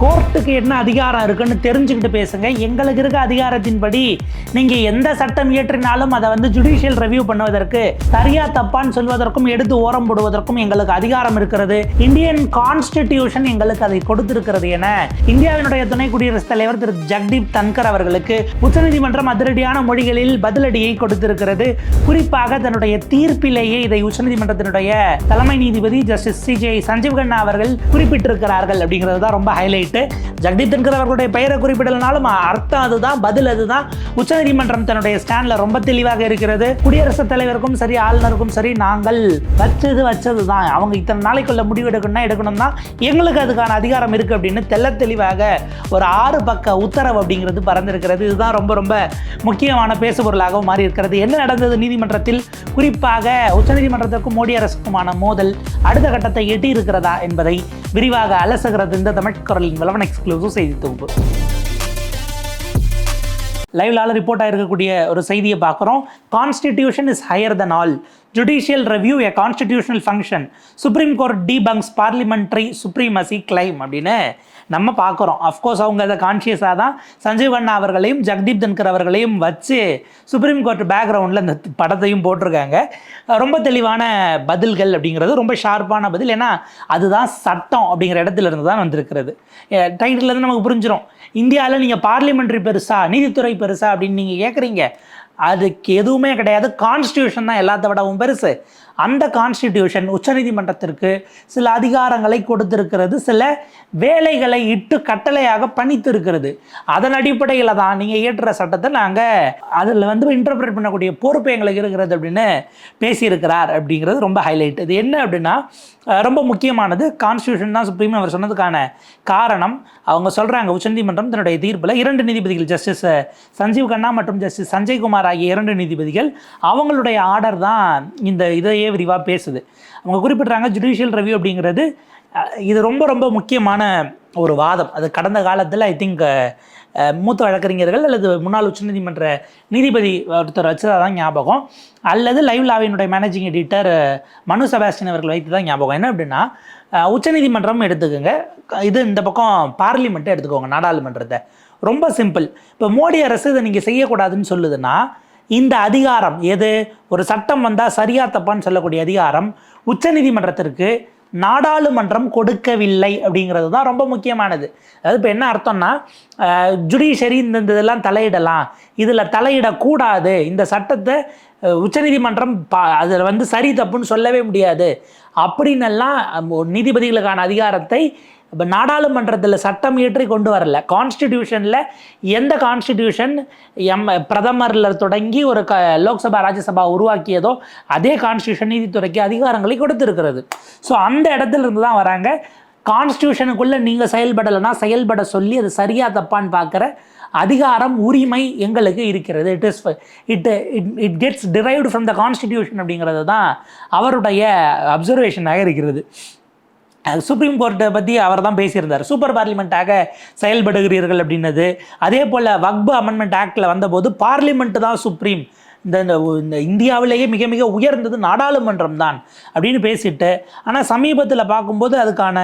கோர்ட்டுக்கு என்ன அதிகாரம் இருக்குன்னு தெரிஞ்சுக்கிட்டு பேசுங்க. எங்களுக்கு இருக்க அதிகாரத்தின்படி நீங்க எந்த சட்டம் இயற்றினாலும் அதை வந்து ஜுடிஷியல் ரிவ்யூ பண்ணுவதற்கு சரியா தப்பான்னு சொல்வதற்கும் எடுத்து ஓரம் போடுவதற்கும் எங்களுக்கு அதிகாரம் இருக்கிறது. இந்தியன் கான்ஸ்டிடியூஷன் எங்களுக்கு அதை கொடுத்திருக்கிறது என இந்தியாவினுடைய துணை குடியரசுத் தலைவர் திரு ஜக்தீப் தன்கர் அவர்களுக்கு உச்சநீதிமன்றம் அதிரடியான மொழிகளில் பதிலடியை கொடுத்திருக்கிறது. குறிப்பாக தன்னுடைய தீர்ப்பிலேயே இதை உச்சநீதிமன்றத்தினுடைய தலைமை நீதிபதி justice C J Sanjiv Khanna அவர்கள் குறிப்பிட்டிருக்கிறார்கள் அப்படிங்கிறது தான் ரொம்ப ஹைலைட் ஹைலைட்டு ஜெகதீப் தன்கர் அவர்களுடைய பெயரை குறிப்பிடலனாலும் அர்த்தம் அதுதான் பதில் அதுதான். உச்சநீதிமன்றம் தன்னுடைய ஸ்டாண்ட்ல ரொம்ப தெளிவாக இருக்கிறது. குடியரசுத் தலைவருக்கும் சரி ஆளுநருக்கும் சரி நாங்கள் வச்சது வச்சது தான் அவங்க இத்தனை நாளைக்குள்ள முடிவு எடுக்கணும்னா எடுக்கணும் தான் எங்களுக்கு அதுக்கான அதிகாரம் இருக்கு அப்படின்னு தெள்ள தெளிவாக ஒரு ஆறு பக்க உத்தரவு அப்படிங்கிறது பறந்திருக்கிறது. இதுதான் ரொம்ப ரொம்ப முக்கியமான பேசுபொருளாகவும் மாறி இருக்கிறது என்ன நடந்தது நீதிமன்றத்தில்? குறிப்பாக உச்சநீதிமன்றத்திற்கும் மோடி அரசுக்குமான மோதல் அடுத்த கட்டத்தை எட்டி இருக்கிறதா என்பதை விரிவாக அலசுகிறது இந்த தமிழ் குரலின் எக்ஸ்க்ளூசிவ் செய்தி தொகுப்பு. லைவ்லால ரிப்போர்ட் ஆகிருக்கக்கூடிய ஒரு செய்தியை பார்க்குறோம். Constitution is higher than all judicial review a constitutional function supreme court defangs parliamentary supremacy claim அப்படின்னு நம்ம பார்க்குறோம். அஃப்கோர்ஸ் அவங்க அதை கான்ஷியஸாக தான் சஞ்சீவ் அண்ணா அவர்களையும் ஜக்தீப் தன்கர் அவர்களையும் வச்சு சுப்ரீம் கோர்ட் பேக்ரவுண்டில் இந்த படத்தையும் போட்டிருக்காங்க. ரொம்ப தெளிவான பதில்கள் அப்படிங்கிறது ரொம்ப ஷார்ப்பான பதில். ஏன்னா அதுதான் சட்டம் அப்படிங்கிற இடத்துல இருந்து தான் வந்திருக்கிறது. டைட்டில் இருந்து நமக்கு புரிஞ்சிடும் இந்தியாவில் நீங்கள் பார்லிமெண்ட்ரி பெருசா நீதித்துறை பெருசா அப்படின்னு நீங்கள் கேட்குறீங்க அதுக்கு எதுவுமே கிடையாது. கான்ஸ்டியூஷன் தான் எல்லாத்த விடவும் பெருசு. அந்த கான்ஸ்டிடியூஷன் உச்சநீதிமன்றத்திற்கு சில அதிகாரங்களை கொடுத்திருக்கிறது சில வேலைகளை இட்டு கட்டளையாக பணித்திருக்கிறது. அதன் அடிப்படையில் தான் நீங்கள் இயற்றுற சட்டத்தை நாங்கள் அதில் வந்து இன்டர்பிரேட் பண்ணக்கூடிய பொறுப்பு எங்களுக்கு இருக்கிறது அப்படின்னு பேசியிருக்கிறார் அப்படிங்கிறது ரொம்ப ஹைலைட் இது என்ன அப்படின்னா ரொம்ப முக்கியமானது. கான்ஸ்டியூஷன் தான் சுப்ரீம் அவர் சொன்னதுக்கான காரணம். அவங்க சொல்கிறாங்க உச்சநீதிமன்றம் தன்னுடைய தீர்ப்பில் இரண்டு நீதிபதிகள் ஜஸ்டிஸ் சஞ்சீவ் கண்ணா மற்றும் ஜஸ்டிஸ் சஞ்சய் குமார் ஆகிய இரண்டு நீதிபதிகள் அவங்களுடைய ஆர்டர் தான் இந்த இதையே விரிவாக பேசுது. அவங்க குறிப்பிட்றாங்க ஜுடிஷியல் ரிவ்யூ அப்படிங்கிறது இது ரொம்ப ரொம்ப முக்கியமான ஒரு வாதம். அது கடந்த காலத்தில் ஐ திங்க் மூத்த வழக்கறிஞர்கள் அல்லது முன்னாள் உச்சநீதிமன்ற நீதிபதி ஒருத்தர் வச்சதாக தான் ஞாபகம். அல்லது லைவ் லாவினுடைய மேனேஜிங் எடிட்டர் மனு செபாஸ்டின் அவர்கள் வைத்து தான் ஞாபகம். என்ன அப்படின்னா உச்சநீதிமன்றம் எடுத்துக்கோங்க. இது இந்த பக்கம் பார்லிமெண்ட்டை எடுத்துக்கோங்க நாடாளுமன்றத்தை. ரொம்ப சிம்பிள். இப்போ மோடி அரசு இதை நீங்கள் செய்யக்கூடாதுன்னு சொல்லுதுன்னா இந்த அதிகாரம் எது? ஒரு சட்டம் வந்தால் சரியா தப்பான்னு சொல்லக்கூடிய அதிகாரம் உச்சநீதிமன்றத்திற்கு நாடாளுமன்றம் கொடுக்கவில்லை அப்படிங்கிறது தான் ரொம்ப முக்கியமானது. அதாவது இப்போ என்ன அர்த்தம்னா ஜுடிஷரி இந்த இந்த இதெல்லாம் தலையிடலாம். இதில் தலையிடக்கூடாது. இந்த சட்டத்தை உச்சநீதிமன்றம் பா அதில் வந்து சரி தப்புன்னு சொல்லவே முடியாது. அப்படின்னெல்லாம் நீதிபதிகளுக்கான அதிகாரத்தை இப்போ நாடாளுமன்றத்தில் சட்டம் இயற்றி கொண்டு வரல. கான்ஸ்டிடியூஷனில் எந்த கான்ஸ்டிடியூஷன் எம் பிரதமரில் தொடங்கி ஒரு க லோக்சபா ராஜ்யசபா உருவாக்கியதோ அதே கான்ஸ்டியூஷன் நீதித்துறைக்கு அதிகாரங்களை கொடுத்துருக்கிறது. ஸோ அந்த இடத்துல இருந்து தான் வராங்க. கான்ஸ்டியூஷனுக்குள்ளே நீங்கள் செயல்படலைன்னா செயல்பட சொல்லி அது சரியாக தப்பான்னு பார்க்குற அதிகாரம் உரிமை எங்களுக்கு இருக்கிறது. It is it it it gets derived from the constitution அப்படிங்கிறது தான் அவருடைய அப்சர்வேஷனாக இருக்கிறது. சுப்ரீம் கோர்ட்டை பற்றி அவர் தான் பேசியிருந்தார். சூப்பர் பார்லிமெண்ட்டாக செயல்படுகிறீர்கள் அப்படின்னது. அதே போல் வக்பு அமெண்ட்மெண்ட் ஆக்டில் வந்தபோது பார்லிமெண்ட்டு தான் சுப்ரீம் இந்த இந்த இந்த இந்தியாவிலேயே மிக மிக உயர்ந்தது நாடாளுமன்றம் தான் அப்படின்னு பேசிட்டு ஆனால் சமீபத்தில் பார்க்கும்போது அதுக்கான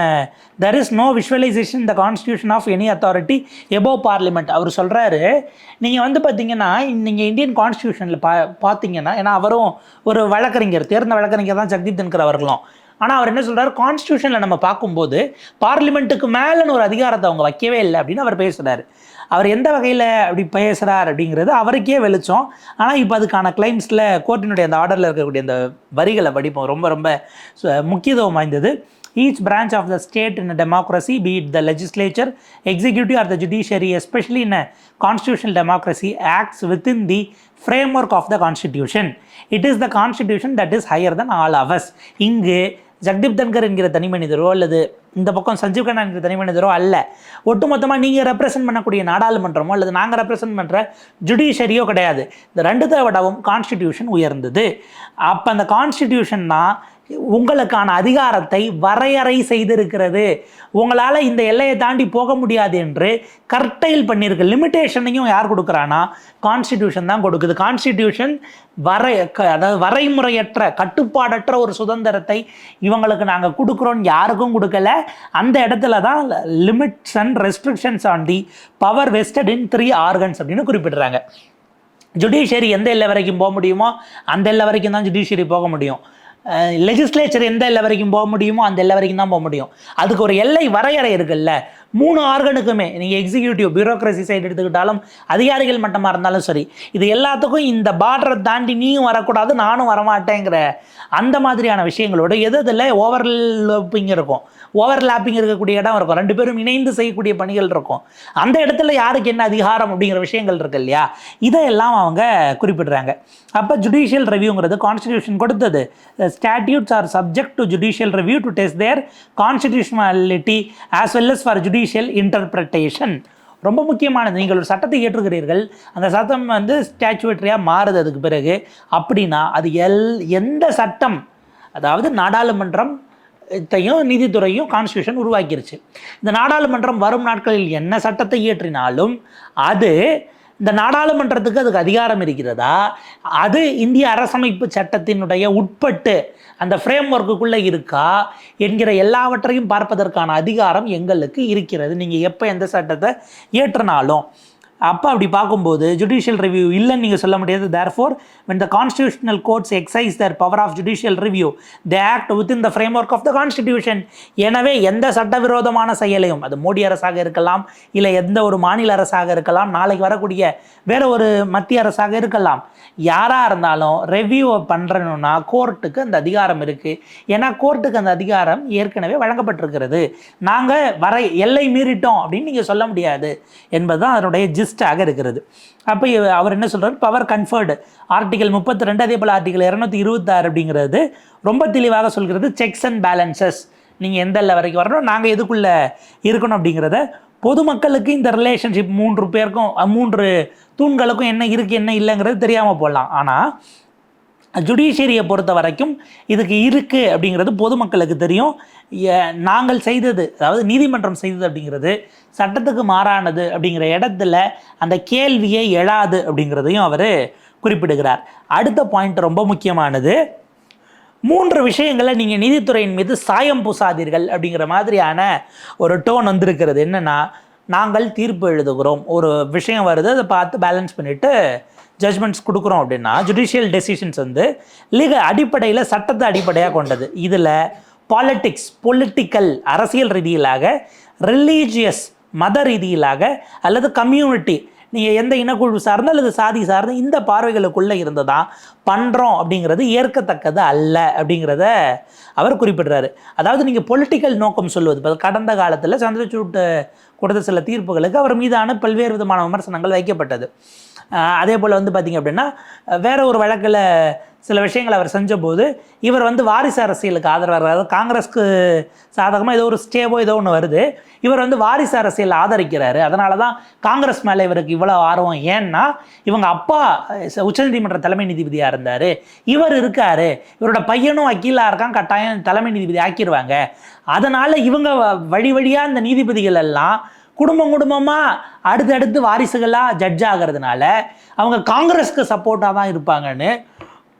there is no visualisation the constitution of any authority above parliament அவர் சொல்கிறாரு நீங்கள் வந்து பார்த்தீங்கன்னா நீங்கள் இந்தியன் கான்ஸ்டியூஷனில் பா பார்த்தீங்கன்னா ஏன்னா அவரும் ஒரு வழக்கறிஞர் தேர்ந்த வழக்கறிஞர் தான் ஜக்தீப் தன்கர் அவர்களும். ஆனால் அவர் என்ன சொல்கிறார் கான்ஸ்டியூஷனில் நம்ம பார்க்கும்போது பார்லிமெண்ட்டுக்கு மேலேன்னு ஒரு அதிகாரத்தை அவங்க வைக்கவே இல்லை அப்படின்னு அவர் பேசுகிறார் அவர் எந்த வகையில் அப்படி பேசுகிறார் அப்படிங்கிறது அவருக்கே வெளிச்சம் ஆனால் இப்போ அதுக்கான கிளைம்ஸில் கோர்ட்டினுடைய அந்த ஆர்டரில் இருக்கக்கூடிய அந்த வரிகளை படிப்போம் ரொம்ப ரொம்ப சு- முக்கியத்துவம் வாய்ந்தது each branch of the state in a democracy, be it the legislature, executive, or the judiciary, especially in a constitutional democracy, acts within the framework of the constitution. It is the constitution that is higher than all of us. இங்கு ஜக்தீப் தன்கர் என்கிற தனி மனிதரோ அல்லது இந்த பக்கம் சஞ்சீவ் கண்ணா என்கிற தனி மனிதரோ அல்ல. ஒட்டுமொத்தமாக நீங்கள் ரெப்ரசென்ட் பண்ணக்கூடிய நாடாளுமன்றமோ அல்லது நாங்கள் ரெப்ரசென்ட் பண்ணுற ஜுடிஷரியோ கிடையாது. இந்த ரெண்டு தடவும் கான்ஸ்டிடியூஷன் உயர்ந்தது. அப்போ அந்த கான்ஸ்டிடியூஷன் தான் உங்களுக்கான அதிகாரத்தை வரையறை செய்திருக்கிறது. உங்களால் இந்த எல்லையை தாண்டி போக முடியாது என்று கர்டைல் பண்ணியிருக்கு. லிமிட்டேஷனையும் யார் கொடுக்குறானா கான்ஸ்டிடியூஷன் தான் கொடுக்குது. கான்ஸ்டிடியூஷன் வரை க- அதாவது வரைமுறையற்ற கட்டுப்பாடற்ற ஒரு சுதந்திரத்தை இவங்களுக்கு நாங்கள் கொடுக்குறோன்னு யாருக்கும் கொடுக்கல. அந்த இடத்துல தான் limits and restrictions on the power vested in three organs அப்படின்னு குறிப்பிடுறாங்க. ஜுடிஷியரி எந்த எல்லை வரைக்கும் போக முடியுமோ அந்த எல்லை வரைக்கும் தான் ஜுடிஷியரி போக முடியும். லெஜிஸ்லேச்சர் எந்த எல்லை வரைக்கும் போக முடியுமோ அந்த எல்லை வரைக்கும் தான் போக முடியும். அதுக்கு ஒரு எல்லை வரையறை இருக்குல்ல. மூணு ஆர்கனுக்குமே நீங்கள் எக்ஸிக்யூட்டிவ் பியூரோக்ரஸி சைடு எடுத்துக்கிட்டாலும் அதிகாரிகள் மட்டமாக இருந்தாலும் சரி இது எல்லாத்துக்கும் இந்த பார்டரை தாண்டி நீயும் வரக்கூடாது நானும் வரமாட்டேங்கிற அந்த மாதிரியான விஷயங்களோட எது இதில் ஓவர்லப்பிங் இருக்கும். ஓவர்லாப்பிங் இருக்கக்கூடிய இடம் இருக்கும். ரெண்டு பேரும் இணைந்து செய்யக்கூடிய பணிகள் இருக்கும். அந்த இடத்துல யாருக்கு என்ன அதிகாரம் அப்படிங்கிற விஷயங்கள் இருக்கு இல்லையா? இதையெல்லாம் அவங்க குறிப்பிடுறாங்க. அப்போ ஜுடிஷியல் ரிவ்யூங்கிறது கான்ஸ்டிடியூஷன் கொடுத்தது. Statutes are subject to judicial review to test their constitutionality as well as for judicial interpretation ரொம்ப முக்கியமானது. நீங்கள் ஒரு சட்டத்தை ஏற்றுகிறீர்கள். அந்த சட்டம் வந்து ஸ்டாச்சுவேட்டரியாக மாறுது. அதுக்கு பிறகு அப்படின்னா அது எல் எந்த சட்டம்? அதாவது நாடாளுமன்றம் த்தையும் நீதித்துறையும் கான்ஸ்டியூஷன் உருவாக்கிருச்சு. இந்த நாடாளுமன்றம் வரும் நாட்களில் என்ன சட்டத்தை இயற்றினாலும் அது இந்த நாடாளுமன்றத்துக்கு அதுக்கு அதிகாரம் இருக்கிறதா? அது இந்திய அரசமைப்பு சட்டத்தினுடைய உட்பட்டு அந்த ஃப்ரேம் ஒர்க்குக்குள்ளே இருக்கா? என்கிற எல்லாவற்றையும் பார்ப்பதற்கான அதிகாரம் எங்களுக்கு இருக்கிறது. நீங்கள் எப்போ எந்த சட்டத்தை இயற்றினாலும் அப்போ அப்படி பார்க்கும்போது ஜுடிஷியல் ரிவ்யூ இல்லைன்னு நீங்கள் சொல்ல முடியாது. Therefore when the constitutional courts exercise their power of judicial review judicial act with in the framework of the constitution எனவே எந்த சட்டவிரோதமான செயலையும் அது மோடி அரசாக இருக்கலாம் இல்லை எந்த ஒரு மாநில அரசாக இருக்கலாம் நாளைக்கு வரக்கூடிய வேற ஒரு மத்திய அரசாக இருக்கலாம். யாராக இருந்தாலும் ரெவ்யூவை பண்ணுறணுன்னா கோர்ட்டுக்கு அந்த அதிகாரம் இருக்குது ஏன்னா கோர்ட்டுக்கு அந்த அதிகாரம் ஏற்கனவே வழங்கப்பட்டிருக்கிறது. நாங்கள் வரை எல்லை மீறிட்டோம் அப்படின்னு நீங்கள் சொல்ல முடியாது. என்பது தான் அதனுடைய லிஸ்ட்டாக இருக்கிறது. அப்போ அவர் என்ன சொல்கிறார் பவர் கன்ஃபர்டு ஆர்டிகல் முப்பத்தி ரெண்டு அதே போல் ஆர்டிகல் இரநூத்தி இருபத்தாறு அப்படிங்கிறது ரொம்ப தெளிவாக சொல்கிறது செக்ஸ் அண்ட் பேலன்சஸ் நீங்கள் எந்த வரைக்கும் வரணும் நாங்கள் எதுக்குள்ளே இருக்கணும் அப்படிங்கிறத பொதுமக்களுக்கு இந்த ரிலேஷன்ஷிப் மூன்று பேருக்கும் மூன்று தூண்களுக்கும் என்ன இருக்குது என்ன இல்லைங்கிறது தெரியாமல் போடலாம். ஆனால் ஜுடிஷியரியை பொறுத்த வரைக்கும் இதுக்கு இருக்குது அப்படிங்கிறது பொதுமக்களுக்கு தெரியும். நாங்கள் செய்தது அதாவது நீதிமன்றம் செய்தது அப்படிங்கிறது சட்டத்துக்கு மாறானது அப்படிங்கிற இடத்துல அந்த கேள்வியே எழாது அப்படிங்கிறதையும் அவர் குறிப்பிடுகிறார். அடுத்த பாயிண்ட் ரொம்ப முக்கியமானது. மூன்று விஷயங்களை நீங்கள் நீதித்துறையின் மீது சாயம் பூசாதீர்கள் அப்படிங்கிற மாதிரியான ஒரு டோன் வந்திருக்கிறது. என்னென்னா நாங்கள் தீர்ப்பு எழுதுகிறோம். ஒரு விஷயம் வருது அதை பார்த்து பேலன்ஸ் பண்ணிவிட்டு ஜட்ஜ்மெண்ட்ஸ் கொடுக்குறோம் அப்படின்னா ஜுடிஷியல் டெசிஷன்ஸ் வந்து லீக அடிப்படையில் சட்டத்தை அடிப்படையாக கொண்டது. இதில் பாலிட்டிக்ஸ் பொலிட்டிக்கல் அரசியல் ரீதியிலாக ரிலீஜியஸ் மத ரீதியிலாக அல்லது கம்யூனிட்டி நீங்கள் எந்த இனக்குழு சார்ந்த அல்லது சாதி சார்ந்த இந்த பார்வைகளுக்குள்ளே இருந்து தான் பண்ணுறோம் அப்படிங்கிறது ஏற்கத்தக்கது அல்ல அப்படிங்கிறத அவர் குறிப்பிடுறாரு. அதாவது நீங்கள் பொலிட்டிக்கல் நோக்கம் சொல்லுவது இப்போ கடந்த காலத்தில் சந்திரசூட் கொடுத்த சில தீர்ப்புகளுக்கு அவர் மீதான பல்வேறு விதமான விமர்சனங்கள் வைக்கப்பட்டது. அதே போல் வந்து பார்த்திங்க அப்படின்னா வேற ஒரு வழக்கில் சில விஷயங்களை அவர் செஞ்சபோது இவர் வந்து வாரிசு அரசியலுக்கு ஆதரவாக அதாவது காங்கிரஸ்க்கு சாதகமாக ஏதோ ஒரு ஸ்டேவோ ஏதோ ஒன்று வருது. இவர் வந்து வாரிசு அரசியல் ஆதரிக்கிறாரு. அதனால தான் காங்கிரஸ் மேலே இவருக்கு இவ்வளோ ஆர்வம். ஏன்னா இவங்க அப்பா உச்சநீதிமன்ற தலைமை நீதிபதியாக இருந்தார். இவர் இருக்காரு. இவரோட பையனும் வக்கீலாக இருக்கான். கட்டாயம் தலைமை நீதிபதி ஆக்கிடுவாங்க அதனால் இவங்க வ- வழி வழியாக இந்த நீதிபதிகள் எல்லாம் குடும்பம் குடும்பமாக அடுத்தடுத்து வாரிசுகளாக ஜட்ஜ் ஆகிறதுனால அவங்க காங்கிரஸ்க்கு சப்போர்ட்டாக தான் இருப்பாங்கன்னு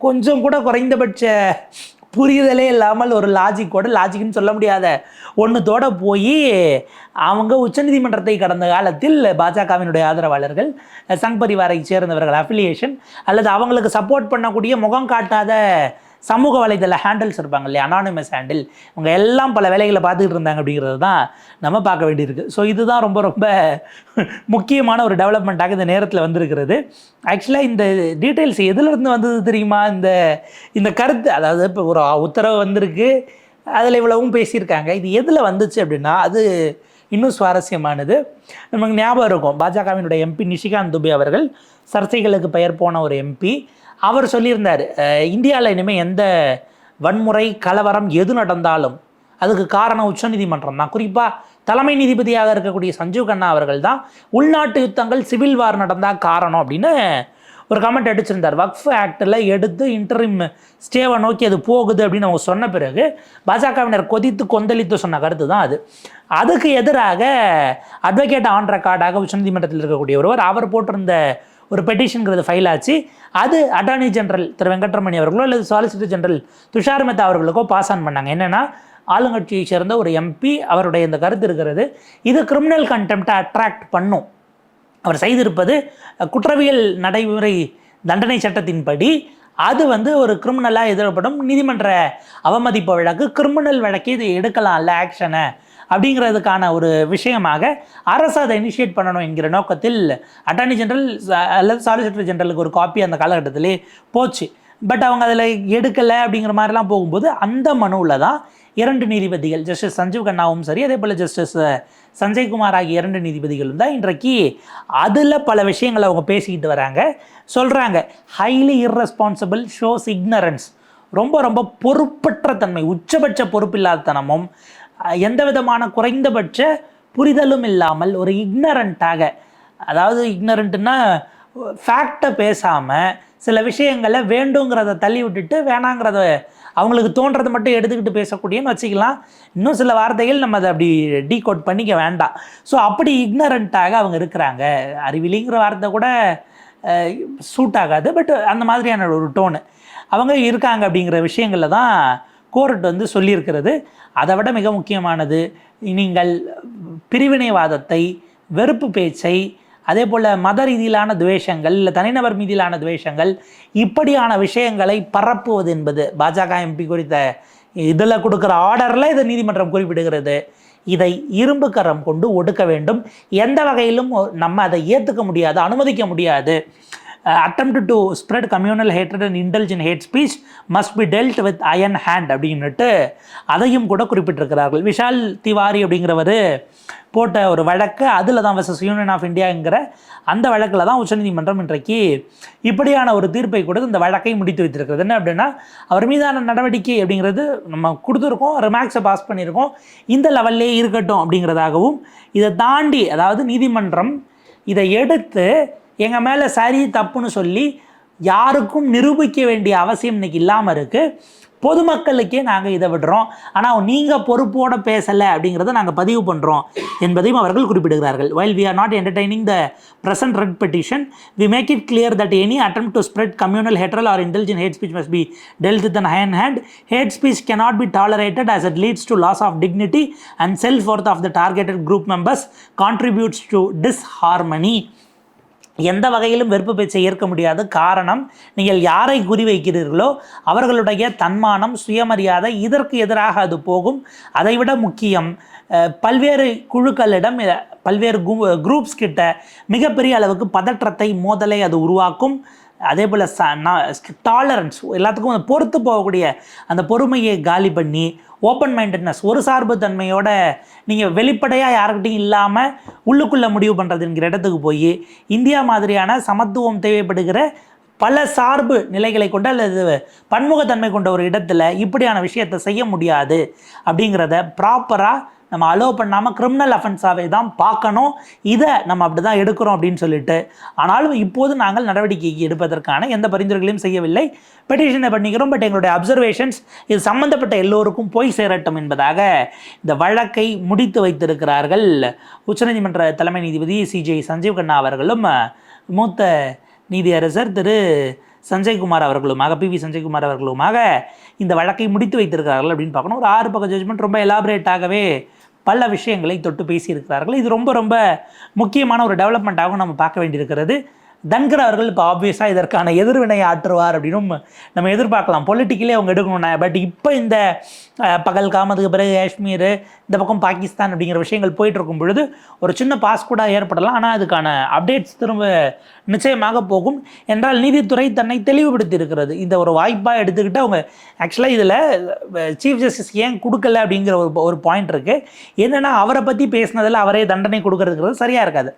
கொஞ்சம் கூட குறைந்தபட்ச புரிதலே இல்லாமல் ஒரு லாஜிக்கோட லாஜிக்னு சொல்ல முடியாத ஒன்றுத்தோட போய் அவங்க உச்சநீதிமன்றத்தை கடந்த காலத்தில் பாஜகவினுடைய ஆதரவாளர்கள் சங் பரிவாரை சேர்ந்தவர்கள் அஃபிலியேஷன் அல்லது அவங்களுக்கு சப்போர்ட் பண்ணக்கூடிய முகம் காட்டாத சமூக வலைதள ஹேண்டில்ஸ் இருப்பாங்க இல்லையா? அனானிமஸ் ஹேண்டில் இவங்க எல்லாம் பல வேலைகளை பார்த்துக்கிட்டு இருந்தாங்க அப்படிங்கிறது தான் நம்ம பார்க்க வேண்டியிருக்கு. ஸோ இதுதான் ரொம்ப ரொம்ப முக்கியமான ஒரு டெவலப்மெண்ட்டாக இந்த நேரத்தில் வந்திருக்கிறது. ஆக்சுவலாக இந்த டீட்டெயில்ஸ் எதுலேருந்து வந்தது தெரியுமா? இந்த இந்த கருத்து அதாவது இப்போ ஒரு உத்தரவு வந்திருக்கு. அதில் இவ்வளவும் பேசியிருக்காங்க. இது எதில் வந்துச்சு அப்படின்னா அது இன்னும் சுவாரஸ்யமானது. நமக்கு ஞாபகம் இருக்கும். பாஜகவினுடைய எம்பி நிஷிகாந்த் துபே அவர்கள் சர்ச்சைகளுக்கு பெயர் போன ஒரு எம்பி அவர் சொல்லியிருந்தார் இந்தியாவில் இனிமேல் எந்த வன்முறை கலவரம் எது நடந்தாலும் அதுக்கு காரணம் உச்சநீதிமன்றம் தான். குறிப்பாக தலைமை நீதிபதியாக இருக்கக்கூடிய சஞ்சீவ் கண்ணா அவர்கள் தான் உள்நாட்டு யுத்தங்கள் சிவில் வார் நடந்தால் காரணம் அப்படின்னு ஒரு கமெண்ட் அடிச்சிருந்தார். வக்ஃப் ஆக்டில் எடுத்து இன்டரிம் ஸ்டேவை நோக்கி அது போகுது அப்படின்னு அவங்க சொன்ன பிறகு பாஜகவினர் கொதித்து கொந்தளித்து சொன்ன கருத்து தான் அது. அதுக்கு எதிராக அட்வொகேட் ஆன் ரெக்கார்டாக உச்சநீதிமன்றத்தில் இருக்கக்கூடிய ஒருவர் அவர் போட்டிருந்த ஒரு பெட்டிஷனுங்கிறது ஃபைல் ஆச்சு. அது அட்டார்னி ஜெனரல் திரு வெங்கட்ரமணி அவர்களோ அல்லது சாலிசிட்டர் ஜெனரல் துஷார் மெத்தா அவர்களுக்கோ பாஸ் ஆன் பண்ணாங்க. என்னென்னா ஆளுங்கட்சியை சேர்ந்த ஒரு எம்பி அவருடைய இந்த கருத்து இருக்கிறது. இது கிரிமினல் கண்டெம்ட்டை அட்ராக்ட் பண்ணும். அவர் செய்திருப்பது குற்றவியல் நடைமுறை தண்டனை சட்டத்தின்படி அது வந்து ஒரு கிரிமினலாக எதிரப்படும். நீதிமன்ற அவமதிப்பு வழக்கு கிரிமினல் வழக்கே இதை எடுக்கலாம்ல ஆக்ஷனை அப்படிங்கிறதுக்கான ஒரு விஷயமாக அரசு அதை இனிஷியேட் பண்ணணும் என்கிற நோக்கத்தில் அட்டார்னி ஜெனரல் அல்லது சாலிசிட்டர் ஜெனரலுக்கு ஒரு காப்பி அந்த காலகட்டத்திலே போச்சு. பட் அவங்க அதில் எடுக்கலை அப்படிங்கிற மாதிரிலாம் போகும்போது அந்த மனுவில் தான் இரண்டு நீதிபதிகள் ஜஸ்டிஸ் சஞ்சீவ் கண்ணாவும் சரி அதே போல் ஜஸ்டிஸ் சஞ்சய்குமார் ஆகிய இரண்டு நீதிபதிகளும் தான் இன்றைக்கு அதில் பல விஷயங்களை அவங்க பேசிக்கிட்டு வராங்க. சொல்கிறாங்க ஹைலி இர்ரெஸ்பான்சிபிள் ஷோஸ் இக்னரன்ஸ் ரொம்ப ரொம்ப பொறுப்பற்ற தன்மை உச்சபட்ச பொறுப்பில்லாதனமும் எந்த விதமான குறைந்தபட்ச புரிதலும் இல்லாமல் ஒரு இக்னரண்ட்டாக அதாவது இக்னரண்ட்டுன்னா ஃபேக்டை பேசாமல் சில விஷயங்களை வேண்டுங்கிறத தள்ளி விட்டுட்டு வேணாங்கிறத அவங்களுக்கு தோன்றதை மட்டும் எடுத்துக்கிட்டு பேசக்கூடியன்னு வச்சுக்கலாம். இன்னும் சில வார்த்தைகள் நம்ம அதை அப்படி டீகோட் பண்ணிக்க வேண்டாம். ஸோ அப்படி இக்னரண்ட்டாக அவங்க இருக்கிறாங்க. அறிவிலிங்கிற வார்த்தை கூட சூட் ஆகாது. பட் அந்த மாதிரியான ஒரு டோனு அவங்க இருக்காங்க அப்படிங்கிற விஷயங்களில் தான் கோர்ட் வந்து சொல்லியிருக்கிறது. அதை விட மிக முக்கியமானது நீங்கள் பிரிவினைவாதத்தை வெறுப்பு பேச்சை அதே போல் மத ரீதியிலான துவேஷங்கள் இல்லை தனிநபர் மீதியிலான துவேஷங்கள் இப்படியான விஷயங்களை பரப்புவது என்பது பாஜக எம்பி குறித்த இதில் கொடுக்குற ஆர்டரில் இதை நீதிமன்றம் குறிப்பிடுகிறது. இதை இரும்பு கரம் கொண்டு ஒடுக்க வேண்டும். எந்த வகையிலும் நம்ம அதை ஏற்றுக்க முடியாது அனுமதிக்க முடியாது. Attempt to spread communal hatred and intelligent hate speech must be dealt with iron hand அப்படின்னுட்டு அதையும் கூட குறிப்பிட்டிருக்கிறார்கள். விஷால் திவாரி அப்படிங்கிறவர் போட்ட ஒரு வழக்கு அதில் தான் வர்சஸ் யூனியன் ஆஃப் இந்தியாங்கிற அந்த வழக்கில் தான் உச்சநீதிமன்றம் இன்றைக்கு இப்படியான ஒரு தீர்ப்பை கொடுத்து இந்த வழக்கை முடித்து வைத்திருக்கிறது. என்ன அப்படின்னா அவர் மீதான நடவடிக்கை அப்படிங்கிறது நம்ம கொடுத்துருக்கோம் ரிமாக்ஸை பாஸ் பண்ணியிருக்கோம் இந்த லெவல்லே இருக்கட்டும் அப்படிங்கிறதாகவும் இதை தாண்டி அதாவது நீதிமன்றம் இதை எடுத்து எங்கள் மேலே சரி தப்புன்னு சொல்லி யாருக்கும் நிரூபிக்க வேண்டிய அவசியம் இன்னைக்கு இல்லாமல் இருக்குது பொதுமக்களுக்கே நாங்கள் இதை விடுறோம். ஆனால் நீங்கள் பொறுப்போடு பேசலை அப்படிங்கிறத நாங்கள் பதிவு பண்ணுறோம் என்பதையும் அவர்கள் குறிப்பிடுகிறார்கள். While we are not entertaining the present writ petition we make it clear that any attempt to spread communal hatred or intelligent hate speech must be dealt with an hand hand hate speech cannot be tolerated as it leads to loss of dignity and self worth of the targeted group members contributes to disharmony எந்த வகையிலும் வெறுப்பு பேச்சை ஏற்க முடியாது. காரணம் நீங்கள் யாரை குறிவைக்கிறீர்களோ அவர்களுடைய தன்மானம் சுயமரியாதை இதற்கு எதிராக அது போகும். அதைவிட முக்கியம் பல்வேறு குழுக்களிடம் பல்வேறு குரூப்ஸ் கிட்ட மிகப்பெரிய அளவுக்கு பதற்றத்தை மோதலை அது உருவாக்கும். அதே போல் ச டாலரன்ஸ் எல்லாத்துக்கும் அந்த பொறுத்து போகக்கூடிய அந்த பொறுமையை காலி பண்ணி ஓப்பன் மைண்டட்னஸ் ஒரு சார்பு தன்மையோட நீங்கள் வெளிப்படையாக யாருக்கிட்டையும் இல்லாமல் உள்ளுக்குள்ளே முடிவு பண்ணுறதுங்கிற இடத்துக்கு போய் இந்தியா மாதிரியான சமத்துவம் தேவைப்படுகிற பல சார்பு நிலைகளை கொண்ட அல்லது பன்முகத்தன்மை கொண்ட ஒரு இடத்துல இப்படியான விஷயத்தை செய்ய முடியாது அப்படிங்கிறத ப்ராப்பராக நம்ம அலோவ் பண்ணாமல் கிரிமினல் அஃபென்ஸாகவே தான் பார்க்கணும். இதை நம்ம அப்படி தான் எடுக்கிறோம் அப்படின்னு சொல்லிட்டு. ஆனாலும் இப்போது நாங்கள் நடவடிக்கை எடுப்பதற்கான எந்த பரிந்துரைகளையும் செய்யவில்லை. பெட்டிஷனை பண்ணிக்கிறோம். பட் எங்களுடைய அப்சர்வேஷன்ஸ் இது சம்பந்தப்பட்ட எல்லோருக்கும் போய் சேரட்டும் என்பதாக இந்த வழக்கை முடித்து வைத்திருக்கிறார்கள். உச்சநீதிமன்ற தலைமை நீதிபதி சிஜே சஞ்சீவ் கண்ணா அவர்களும் மூத்த நீதியரசர் திரு. சஞ்சய்குமார் அவர்களுமாக பி. வி. சஞ்சய்குமார் அவர்களுமாக இந்த வழக்கை முடித்து வைத்திருக்கிறார்கள் அப்படின்னு பார்க்கணும். ஒரு ஆறு பக்கம் ஜட்ஜ்மெண்ட் ரொம்ப எலாபரேட்டாகவே பல விஷயங்களை தொட்டு பேசியிருக்கிறார்கள். இது ரொம்ப ரொம்ப முக்கியமான ஒரு டெவலப்மெண்ட்டாகவும் நம்ம பார்க்க வேண்டியிருக்கிறது. தன்கர் அவர்கள் இப்போ ஆப்வியஸாக இதற்கான எதிர்வினை ஆற்றுவார் அப்படின்னும் நம்ம எதிர்பார்க்கலாம். பொலிட்டிக்கலே அவங்க எடுக்கணும்னா பட் இப்போ இந்த பகல் காமத்துக்கு பிறகு காஷ்மீர் இந்த பக்கம் பாகிஸ்தான் அப்படிங்கிற விஷயங்கள் போயிட்டு இருக்கும் பொழுது ஒரு சின்ன பாஸ் கூட ஏற்படலாம். ஆனால் அதுக்கான அப்டேட்ஸ் திரும்ப நிச்சயமாக போகும். என்றால் நீதித்துறை தன்னை தெளிவுபடுத்தி இருக்கிறது இந்த ஒரு வாய்ப்பாக எடுத்துக்கிட்டு அவங்க ஆக்சுவலாக இதில் சீஃப் ஜஸ்டிஸ் ஏன் கொடுக்கல அப்படிங்கிற ஒரு ஒரு பாயிண்ட் இருக்குது என்னென்னா அவரை பற்றி பேசினதில் அவரே தண்டனை கொடுக்கறதுங்கிறது சரியாக இருக்காது.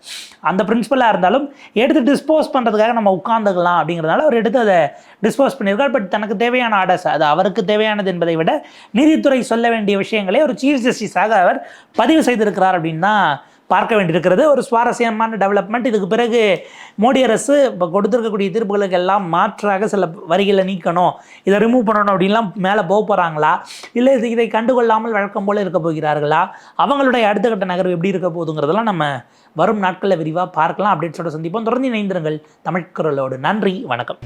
அந்த பிரின்சிபலாக இருந்தாலும் எடுத்து டிஸ்போஸ் பண்ணுறதுக்காக நம்ம உட்காந்துக்கலாம் அப்படிங்கிறதுனால அவர் எடுத்து அதை டிஸ்போஸ் பண்ணியிருக்கார். பட் தனக்கு தேவையான ஆர்டர்ஸ் அது அவருக்கு தேவையானது என்பதை விட நீதித்துறை சொல்ல வேண்டிய விஷயங்களை ஒரு சீஃப் ஜஸ்டிஸாக அவர் பதிவு செய்திருக்கிறார் அப்படின்னு தான் பார்க்க வேண்டியிருக்கிறது. ஒரு சுவாரஸ்யமான டெவலப்மெண்ட் இதுக்கு பிறகு மோடி அரசு இப்போ கொடுத்துருக்கக்கூடிய தீர்ப்புகளுக்கு எல்லாம் மாற்றாக சில வரிகளை நீக்கணும். இதை ரிமூவ் பண்ணணும் அப்படின்லாம் மேலே போக போகிறாங்களா இல்லை இது இதை கண்டுகொள்ளாமல் வழக்கம் போல இருக்க போகிறார்களா? அவங்களுடைய அடுத்த கட்ட நகர்வு எப்படி இருக்க போகுதுங்கிறதெல்லாம் நம்ம வரும் நாட்களில் விரிவாக பார்க்கலாம். அப்டேட்ஸோட சந்திப்போம். தொடர்ந்து இணைந்திருங்கள் தமிழ் குரலோடு. நன்றி. வணக்கம்.